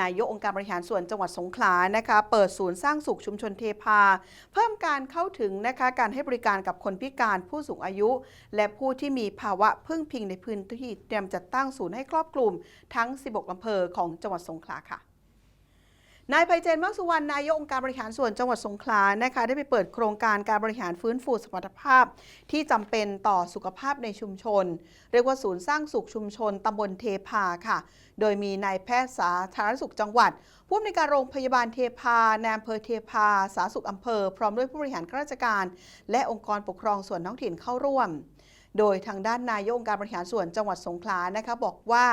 นายกองค์การบริหารส่วนจังหวัดสงขลานะคะเปิดศูนย์สร้างสุขชุมชนเทพา เพิ่มการเข้าถึงนะคะการให้บริการกับคนพิการผู้สูงอายุ และผู้ที่มีภาวะพึ่งพิงในพื้นที่เตรียมจัดตั้งศูนย์ให้ครอบคลุมทั้ง 16อำเภอของจังหวัดสงขลาค่ะ นายไพเจนมักสุวรรณนายกองค์การบริหารส่วนจังหวัดสงขลานะคะได้ไปเปิดโครงการการบริหารฟื้นฟูสมรรถภาพ ที่จำเป็นต่อสุขภาพในชุมชน เรียกว่าศูนย์สร้างสุขชุมชนตำบลเทพาค่ะ โดยมีนายแพทย์สาธารณสุขจังหวัด ผู้อำนวยการโรงพยาบาลเทพานายอำเภอเทพา สาธารณสุขอำเภอ พร้อมด้วยผู้บริหารข้าราชการ และองค์กรปกครองส่วนท้องถิ่นเข้าร่วมโดยทางด้านนายกองค์การบริหารส่วนจังหวัดสงขลานะคะบอกว่า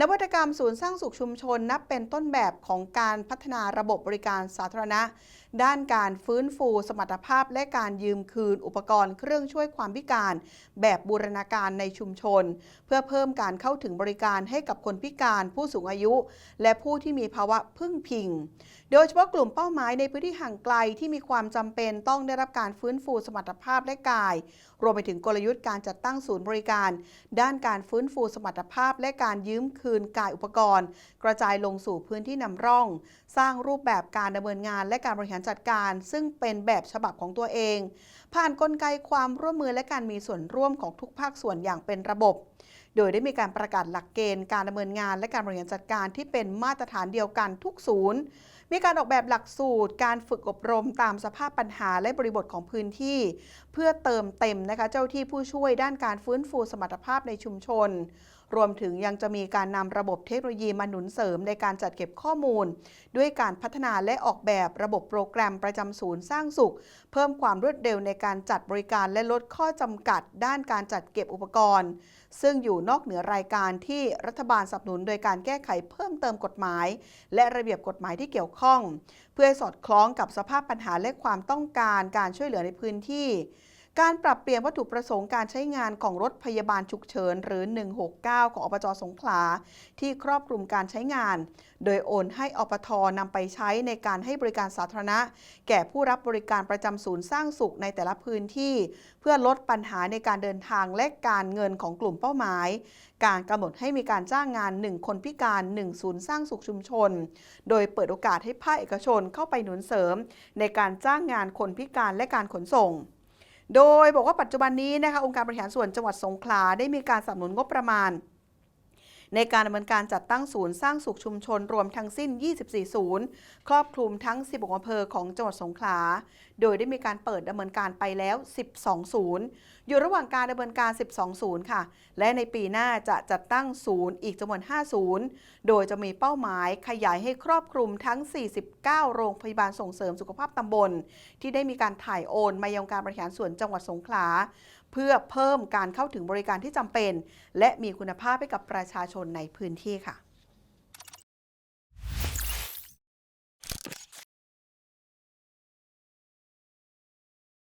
นวัตกรรมศูนย์สร้างสุขชุมชนนับเป็นต้นแบบของการพัฒนาระบบบริการสาธารณะ ด้านการฟื้นฟูสมรรถภาพและการยืมคืนอุปกรณ์เครื่องช่วยความพิการ แบบบูรณาการในชุมชน เพื่อเพิ่มการเข้าถึงบริการให้กับคนพิการผู้สูงอายุ และผู้ที่มีภาวะพึ่งพิง โดยเฉพาะกลุ่มเป้าหมายในพื้นที่ห่างไกลที่มีความจำเป็นต้องได้รับการฟื้นฟูสมรรถภาพและกาย รวมไปถึงกลยุทธ์การจัดตั้งศูนย์บริการ ด้านการฟื้นฟูสมรรถภาพและการยืมคืนคืนกายอุปกรณ์ กระจายลงสู่พื้นที่นำร่อง สร้างรูปแบบการดำเนินงานและการบริหารจัดการ ซึ่งเป็นแบบฉบับของตัวเอง ผ่านนกลไกความร่วมมือและการมีส่วนร่วมของทุกภาคส่วนอย่างเป็นระบบ โดยได้มีการประกาศหลักเกณฑ์ การดำเนินงานและการบริหารจัดการที่เป็นมาตรฐานเดียวกันทุกศูนย์ มีการออกแบบหลักสูตร การฝึกอบรมตามสภาพปัญหาและบริบทของพื้นที่ เพื่อเติมเต็มนะคะเจ้าที่ผู้ช่วยด้านการฟื้นฟูสมรรถภาพในชุมชนรวมถึงยังจะมีการนำระบบเทคโนโลยีมาหนุนเสริมในการจัดเก็บข้อมูล ด้วยการพัฒนาและออกแบบระบบโปรแกรมประจำศูนย์สร้างสุข เพิ่มความรวดเร็วในการจัดบริการและลดข้อจำกัด ด้านการจัดเก็บอุปกรณ์ ซึ่งอยู่นอกเหนือรายการที่รัฐบาลสนับสนุนโดยการแก้ไขเพิ่มเติมกฎหมาย และระเบียบกฎหมายที่เกี่ยวข้อง เพื่อสอดคล้องกับสภาพปัญหาและความต้องการการช่วยเหลือในพื้นที่ การปรับเปลี่ยนวัตถุประสงค์การใช้งานของรถพยาบาลฉุกเฉินหรือ 169 ของอบจสงขลา ที่ครอบคลุมการใช้งาน โดยโอนให้อปทนำไปใช้ในการให้บริการสาธารณะ แก่ผู้รับบริการประจำศูนย์สร้างสุขในแต่ละพื้นที่ เพื่อลดปัญหาในการเดินทางและการเงินของกลุ่มเป้าหมาย การกำหนดให้มีการจ้างงาน 1 คนพิการ 1 ศูนย์สร้างสุขชุมชน โดยเปิดโอกาสให้ภาคเอกชนเข้าไปหนุนเสริม ในการจ้างงานคนพิการและการขนส่ง โดยบอกว่าปัจจุบันนี้นะคะองค์การบริหารส่วนจังหวัดสงขลาได้มีการสนับสนุนงบประมาณ ในการดำเนินการจัดตั้งศูนย์สร้างสุขชุมชนรวมทั้งสิ้น 24 ศูนย์ ครอบคลุมทั้ง 16อำเภอของจังหวัดสงขลา โดยได้มีการเปิดดำเนินการไปแล้ว 12 ศูนย์ อยู่ระหว่างการดำเนินการ 12 ศูนย์ค่ะ และในปีหน้าจะจัดตั้งศูนย์อีกจำนวน 5 ศูนย์ โดยจะมีเป้าหมายขยายให้ครอบคลุมทั้ง 49 โรงพยาบาลส่งเสริมสุขภาพตำบล ที่ได้มีการถ่ายโอนมายังการบริหารส่วนจังหวัดสงขลา เพื่อเพิ่มการเข้าถึงบริการที่จำเป็น และมีคุณภาพให้กับประชาชนในพื้นที่ค่ะ